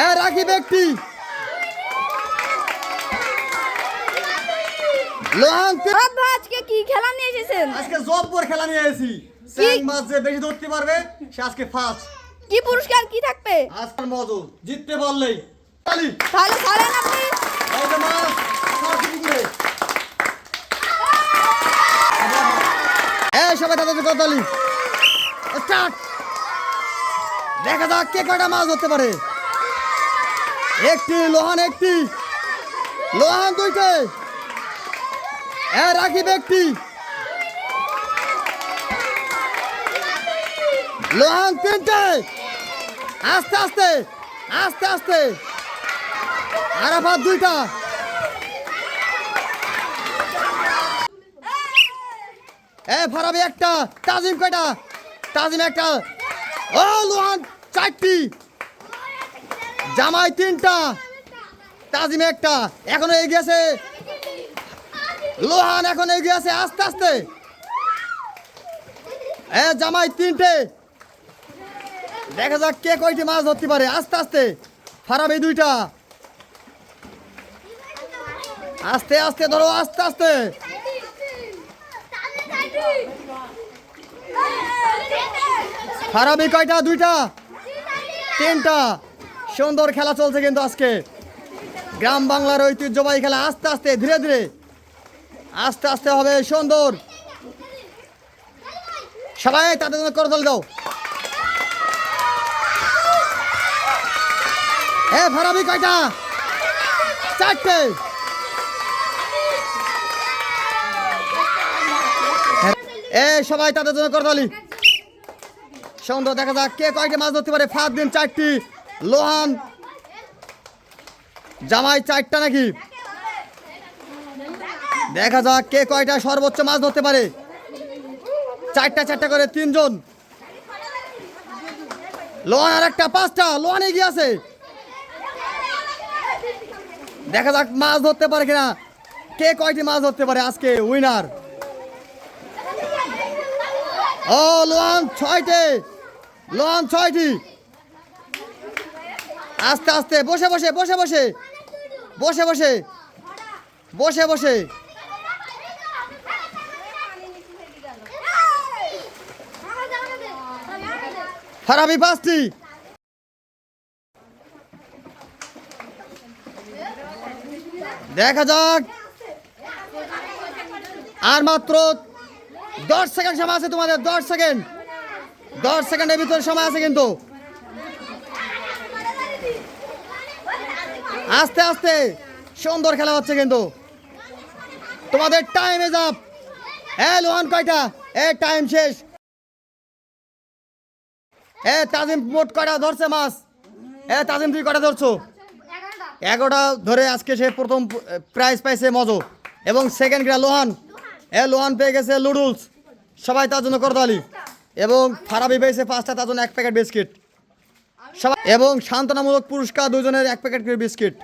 এ রাখি ব্যক্তি। লোহান আজকে কি খেলা নিয়ে এসেছেন? আজকে জব্বর খেলা নিয়ে এসেছি। স্যাং মাছ যে বেশি ধরতে পারবে সে আজকে ফার্স্ট কি পুরস্কার কি থাকবে? আজকের মজো জিততে পারলেই। তালি। তাহলে ছাড়েন আপনি। এই যে মাছ সবাই তাদের করতালি স্টার্ট। দেখা যাক কে কয়টা মাছ ধরতে পারে। একটি, লোহান একটি। লোহান দুইটে। এ রাখিব একটি। লোহান তিনটে। আস্তে আস্তে আস্তে আস্তে। আরাফাত দুইটা। এ ফারাবি একটা, তাজিম কয়টা? তাজিম একটা। ও, লোহান চারটি। জামাই তিনটা, তাজিম একটা, এখনও এগিয়ে আছে। লোহান এখন এগিয়ে আছে আস্তে আস্তে। এ, জামাই তিনটে। দেখা যাক কে কয়টি মাছ ধরতে পারে। আস্তে আস্তে, ফারাবি দুইটা। আস্তে আস্তে ধরো, আস্তে আস্তে। ফারাবি কয়টা? দুইটা। তিনটা। সুন্দর খেলা চলছে কিন্তু আজকে। গ্রাম বাংলার ঐতিহ্যবাহী খেলা আস্তে আস্তে, ধীরে ধীরে। আস্তে আস্তে হবে সুন্দর। সবাই তাদের জন্য করতল দাও। এ ফারাবি কয়টা? চারটে। এ সবাই তাদের জন্য করে করতালি সুন্দর, দেখা যাক কে কয়টি মাছ ধরতে পারে। ফাত দিন চারটি। লোহান, জামাই চারটা নাকি? দেখা যাক কে কয়টা সর্বোচ্চ মাছ ধরতে পারে। চারটা চারটা করে তিনজন। লোহান আর একটা, পাঁচটা। লোহান এগিয়ে আছে। দেখা যাক মাছ ধরতে পারে কিনা। কে কয়টি মাছ ধরতে পারে আজকে উইনার ও, লোহান ছয়টে। লোহান ছয়টি। আস্তে আস্তে, বসে বসে বসে বসে। বসে বসে। বসে বসে। ফারাবি, পাঁচটি। দেখা যাক। আর মাত্র দশ সেকেন্ড সময় আছে তোমাদের, দশ সেকেন্ড। দশ সেকেন্ডের ভিতরে সময় আছে কিন্তু। আস্তে আস্তে। সুন্দর খেলা হচ্ছে কিন্তু। তোমাদের টাইম এজ আপ হ্যাঁ লোহান কয়টা? এ টাইম শেষ। এ, তাজিম মোট কয়টা ধরছে মাছ? এ, তাজিম, তুই কয়টা ধরছো? এগারোটা ধরে আজকে সে প্রথম প্রাইজ পাইছে মজো। এবং সেকেন্ড গ্রা লোহান। এ, লোহান পেয়ে গেছে লুডুলস সবাই তার জন্য করতালি এবং ফারাবি পেয়েছে পাঁচটা, তার জন্য এক প্যাকেট বিস্কিট এবং সান্ত্বনামূলক পুরস্কার দুজনের এক প্যাকেট করে বিস্কিট।